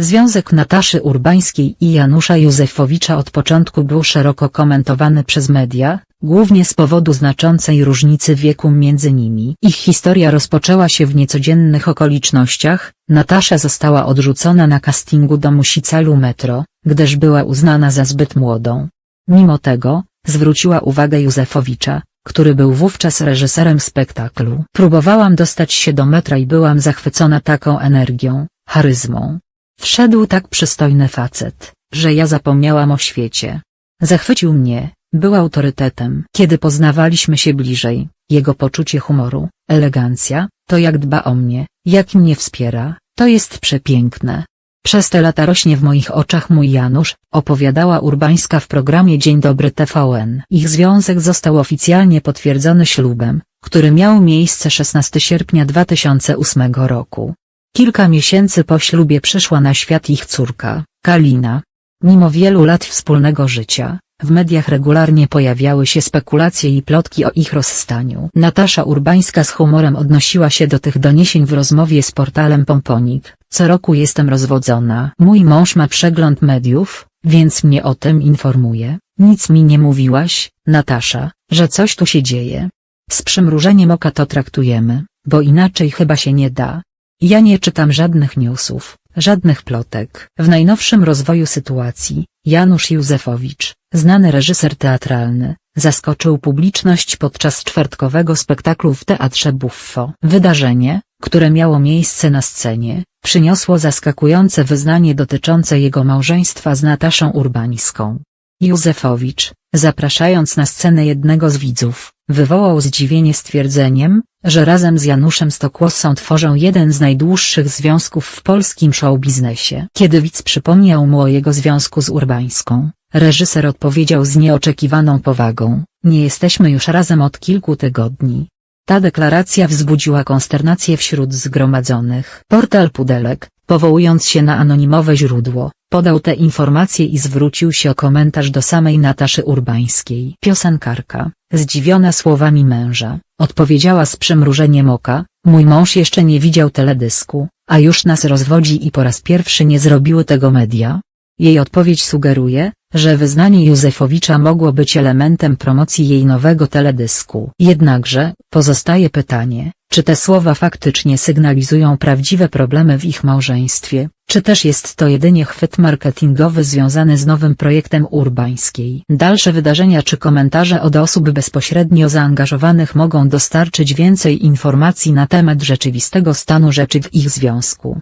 Związek Nataszy Urbańskiej i Janusza Józefowicza od początku był szeroko komentowany przez media, głównie z powodu znaczącej różnicy wieku między nimi. Ich historia rozpoczęła się w niecodziennych okolicznościach, Natasza została odrzucona na castingu do Musicalu Metro, gdyż była uznana za zbyt młodą. Mimo tego, zwróciła uwagę Józefowicza, który był wówczas reżyserem spektaklu. Próbowałam dostać się do metra i byłam zachwycona taką energią, charyzmą. Wszedł tak przystojny facet, że ja zapomniałam o świecie. Zachwycił mnie, był autorytetem. Kiedy poznawaliśmy się bliżej, jego poczucie humoru, elegancja, to jak dba o mnie, jak mnie wspiera, to jest przepiękne. Przez te lata rośnie w moich oczach mój Janusz, opowiadała Urbańska w programie Dzień Dobry TVN. Ich związek został oficjalnie potwierdzony ślubem, który miał miejsce 16 sierpnia 2008 roku. Kilka miesięcy po ślubie przyszła na świat ich córka, Kalina. Mimo wielu lat wspólnego życia, w mediach regularnie pojawiały się spekulacje i plotki o ich rozstaniu. Natasza Urbańska z humorem odnosiła się do tych doniesień w rozmowie z portalem Pomponik. Co roku jestem rozwodzona. Mój mąż ma przegląd mediów, więc mnie o tym informuje. Nic mi nie mówiłaś, Natasza, że coś tu się dzieje. Z przymrużeniem oka to traktujemy, bo inaczej chyba się nie da. Ja nie czytam żadnych newsów, żadnych plotek. W najnowszym rozwoju sytuacji, Janusz Józefowicz, znany reżyser teatralny, zaskoczył publiczność podczas czwartkowego spektaklu w Teatrze Buffo. Wydarzenie, które miało miejsce na scenie, przyniosło zaskakujące wyznanie dotyczące jego małżeństwa z Nataszą Urbańską. Józefowicz, zapraszając na scenę jednego z widzów, wywołał zdziwienie stwierdzeniem, że razem z Januszem Stokłosą tworzą jeden z najdłuższych związków w polskim showbiznesie. Kiedy widz przypomniał mu o jego związku z Urbańską, reżyser odpowiedział z nieoczekiwaną powagą, nie jesteśmy już razem od kilku tygodni. Ta deklaracja wzbudziła konsternację wśród zgromadzonych. Portal Pudelek, powołując się na anonimowe źródło, podał te informacje i zwrócił się o komentarz do samej Nataszy Urbańskiej. Piosenkarka, zdziwiona słowami męża, odpowiedziała z przymrużeniem oka, mój mąż jeszcze nie widział teledysku, a już nas rozwodzi i po raz pierwszy nie zrobiły tego media. Jej odpowiedź sugeruje, że wyznanie Józefowicza mogło być elementem promocji jej nowego teledysku. Jednakże, pozostaje pytanie, czy te słowa faktycznie sygnalizują prawdziwe problemy w ich małżeństwie, czy też jest to jedynie chwyt marketingowy związany z nowym projektem urbańskiej. Dalsze wydarzenia czy komentarze od osób bezpośrednio zaangażowanych mogą dostarczyć więcej informacji na temat rzeczywistego stanu rzeczy w ich związku.